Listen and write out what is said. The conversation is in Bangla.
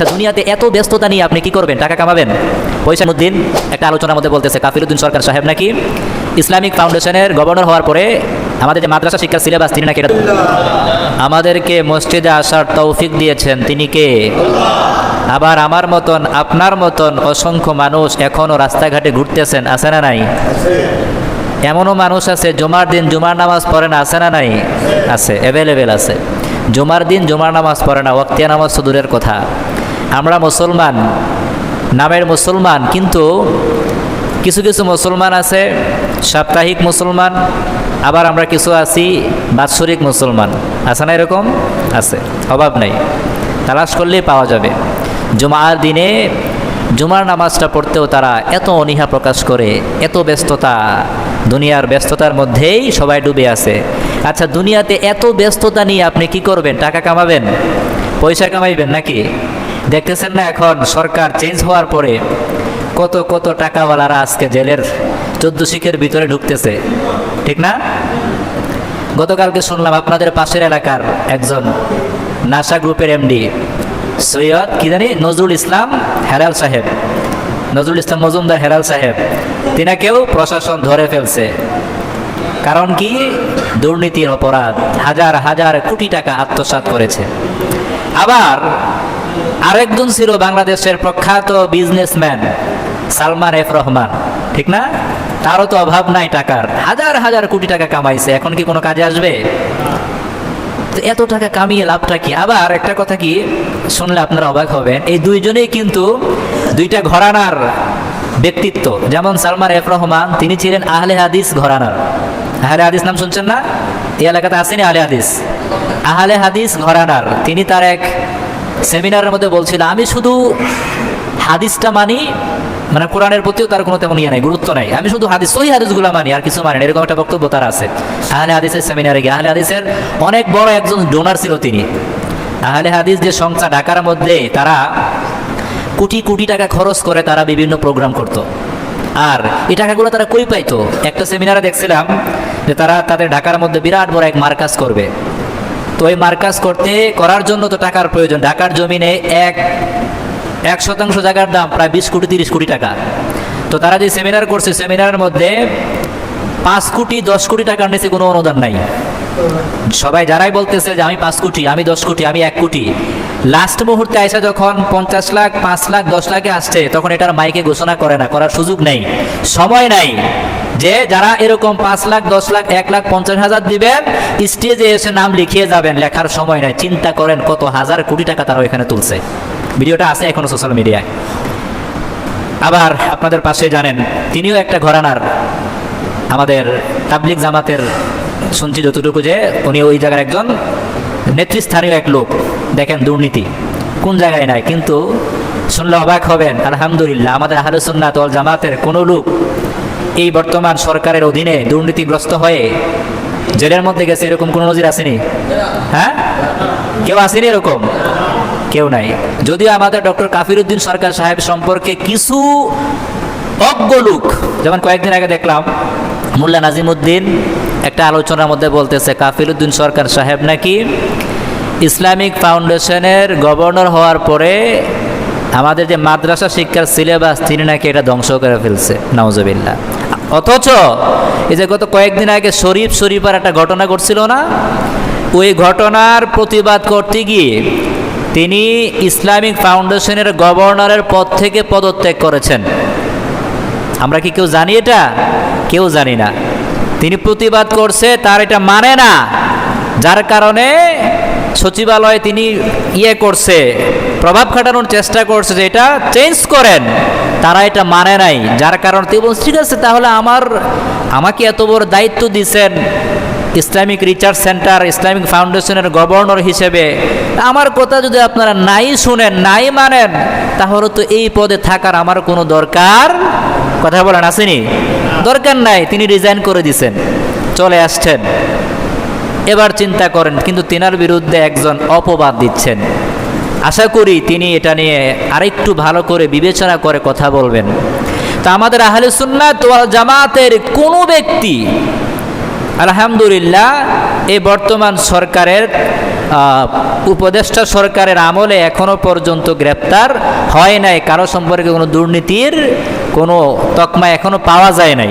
তা দুনিয়াতে এত ব্যস্ততা নিয়ে আপনি কি করবেন? টাকা কামাবেন? পয়সা উদ্দিন একটা আলোচনার মধ্যে বলতেছে কাফিরুদ্দিন সরকার সাহেব নাকি? ইসলামিক ফাউন্ডেশনের গভর্নর হওয়ার পরে আমাদের যে মাদ্রাসা শিক্ষার সিলেবাস, তিনি নাকি আমাদেরকে মসজিদে আসার তৌফিক দিয়েছেন। তিনি কে? আবার আমার মতন, আপনার মতন অসংখ্য মানুষ এখনও রাস্তাঘাটে ঘুরতেছেন, আছে না নাই? এমনও মানুষ আছে, জুমার দিন জুমার নামাজ পড়ে না, আছে না নাই? আছে অ্যাভেলেবেল আছে। জুমার দিন জুমার নামাজ পড়ে না, ওয়াক্তিয়া নামাজ তো দূরের কথা। আমরা মুসলমান, নামের মুসলমান, কিন্তু কিছু কিছু মুসলমান আছে, সাপ্তাহিক মুসলমান, আবার আমরা কিছু আছি, বাৎসরিক মুসলমান। আছে না এরকম? আছে, অভাব নাই। তালাশ করলেই পাওয়া যাবে। জুমার দিনে, জুমার নামাজটা পড়তেও তারা এত অনীহা প্রকাশ করে, এত ব্যস্ততা, দুনিয়ার ব্যস্ততার মধ্যেই সবাই ডুবে আছে। আচ্ছা দুনিয়াতে এত ব্যস্ততা নিয়ে আপনি কি করবেন? টাকা কামাবেন? পয়সা কামাইবেন নাকি? দেখতেছেন না এখন সরকার চেঞ্জ হওয়ার পরে কত কত টাকাওয়ালারা আজকে জেলের চোদ্দ শিখের ভিতরে ঢুকতেছে, ঠিক না? গতকালকে শুনলাম আপনাদের পাশের এলাকার একজন নাসা গ্রুপের এমডি সৈয়দ, কি জানি, নজরুল ইসলাম হেরাল সাহেব, নজরুল ইসলাম মজুমদার হেরাল সাহেব, তিনাকেও প্রশাসন ধরে ফেলছে। কারণ কি? দুর্নীতির অপরাধ, হাজার হাজার কোটি টাকা আত্মসাৎ করেছে। আবার আরেকজন ছিল বাংলাদেশের প্রখ্যাত বিজনেসম্যান সালমান এফ রহমান। ঠিক না? তারও তো অভাব নাই টাকার। হাজার হাজার কোটি টাকা কামাইছে। এখন কি কোনো কাজে আসবে? এত টাকা কামিয়ে লাভটা কি? আবার একটা কথা কি, শুনলে আপনারা অবাক হবেন, এই দুইজনেই কিন্তু দুইটা ঘরানার ব্যক্তিত্ব। যেমন সালমান এফ রহমান, তিনি ছিলেন আহলে হাদিস ঘরানার। আহলে হাদিস নাম শুনছেন না? এই এলাকাতে আসেনি আহলে হাদিস। আহলে হাদিস ঘরানার। তিনি তার এক সেমিনারের মধ্যে বলছিল, আমি শুধু হাদিসটা মানি মানে কোরআনের প্রতিও তার কোনো তেমন ইয়ে নাই, গুরুত্ব নাই। আমি শুধু হাদিস, সহি হাদিসগুলো মানি, আর কিছু মানি। এরকম একটা বক্তব্য তার আছে। আহলে হাদিসের সেমিনারে গিয়ে, আহলে হাদিসের অনেক বড় একজন ডোনার ছিল তিনি। আহলে হাদিস যে সংস্থা ঢাকার মধ্যে তারা কোটি কোটি টাকা খরচ করে তারা বিভিন্ন প্রোগ্রাম করত। আর এই টাকাগুলো তারা কই পাইতো? একটা সেমিনারে দেখছিলাম যে তারা তাদের ঢাকার মধ্যে বিরাট বড় এক মার্কাজ করবে। তো ওই মার্কাজ করতে, করার জন্য তো টাকার প্রয়োজন। ঢাকার জমিনে এক এক শতাংশ জায়গার দাম প্রায় বিশ কোটি, তিরিশ কোটি টাকা। তো তারা যে সেমিনার করছে সেমিনারের মধ্যে পাঁচ কোটি, দশ কোটি টাকার নিচে কোনো অনুদান নাই। সবাই যারাই বলতেছে যে আমি পাঁচ কোটি, আমি দশ কোটি, আমি এক কোটি লাস্ট মুহূর্তে আইসা যখন পঞ্চাশ লাখ, পাঁচ লাখ, দশ লাখে আসছে, তখন এটার মাইকে ঘোষণা করে না, করার সুযোগ নেই। সময় নাই যে যারা এরকম পাঁচ লাখ, দশ লাখ, এক লাখ, পঞ্চাশ হাজার দিবেন স্টেজে এসে নাম লিখিয়ে যাবেন, লেখার সময় নাই। চিন্তা করেন কত হাজার কোটি টাকা তারা এখানে তুলছে। ভিডিওটা আছে এখনও সোশ্যাল মিডিয়ায় আবার আপনাদের পাশে জানেন, তিনিও একটা ঘরানার আমাদের তাবলিক জামাতের শুনছি যতটুকু যে উনি ওই জায়গার একজন নেতৃস্থানীয় এক লোক। দেখেন দুর্নীতি। কোন জায়গায় নাই, কিন্তু শুনলে অবাক হবেন, আলহামদুলিল্লাহ, আমাদের আহলুসুন্নাত ওয়াল জামাতের কোনো লোক এই বর্তমান সরকারের অধীনে দুর্নীতিগ্রস্ত হয়ে জেলের মধ্যে গেছে, এরকম কোনো নজির আসেনি? হ্যাঁ? কেউ আসেনি এরকম? কেউ নাই। যদিও আমাদের ডক্টর কাফিরুদ্দিন সরকার সাহেব সম্পর্কে কিছু অজ্ঞ লোক, যেমন কয়েকদিন আগে দেখলাম, মোল্লা নাজিমুদ্দিন একটা আলোচনার মধ্যে বলতেছে, কাফিরুদ্দিন সরকার সাহেব নাকি ইসলামিক ফাউন্ডেশনের গভর্নর হওয়ার পরে আমাদের যে মাদ্রাসা শিক্ষার সিলেবাস, তিনি নাকি এটা ধ্বংস করে ফেলছে নওয়াজবিল্লা অথচ এই যে গত কয়েকদিন আগে শরীফ শরীফার একটা ঘটনা ঘটছিল না? ওই ঘটনার প্রতিবাদ করতে গিয়ে তিনি ইসলামিক ফাউন্ডেশনের গভর্নরের পদ থেকে পদত্যাগ করেছেন। আমরা কি কেউ জানি এটা? কেউ জানি না। তিনি প্রতিবাদ করছে, তার এটা মানে না। যার কারণে সচিবালয়ে তিনি ইয়ে করছে প্রভাব খাটানোর চেষ্টা করছে যে এটা চেঞ্জ করেন। তারা এটা মানে নাই। যার কারণে তিনি বলছেন, ঠিক আছে তাহলে আমার আমাকে এত বড় দায়িত্ব দিছেন ইসলামিক রিসার্চ সেন্টার ইসলামিক ফাউন্ডেশনের গভর্নর হিসেবে। আমার কথা যদি আপনারা নাই শুনেন নাই মানেন তাহলে তো এই পদে থাকার আমার কোনো দরকার। কথা বলেন আসেনি? দরকার নাই তিনি রিজাইন করে দিছেন। চলে আসছেন। এবার চিন্তা করেন, কিন্তু তেনার বিরুদ্ধে একজন অপবাদ দিচ্ছেন। আশা করি তিনি এটা নিয়ে আরেকটু ভালো করে বিবেচনা করে কথা বলবেন। তা আমাদের আহলে সুন্নাত ওয়াল জামাতের কোনো ব্যক্তি, আলহামদুলিল্লাহ এই বর্তমান সরকারের উপদেষ্টা সরকারের আমলে এখনও পর্যন্ত গ্রেপ্তার হয় নাই। কারও সম্পর্কে কোনো দুর্নীতির কোনো তকমা এখনও পাওয়া যায় নাই।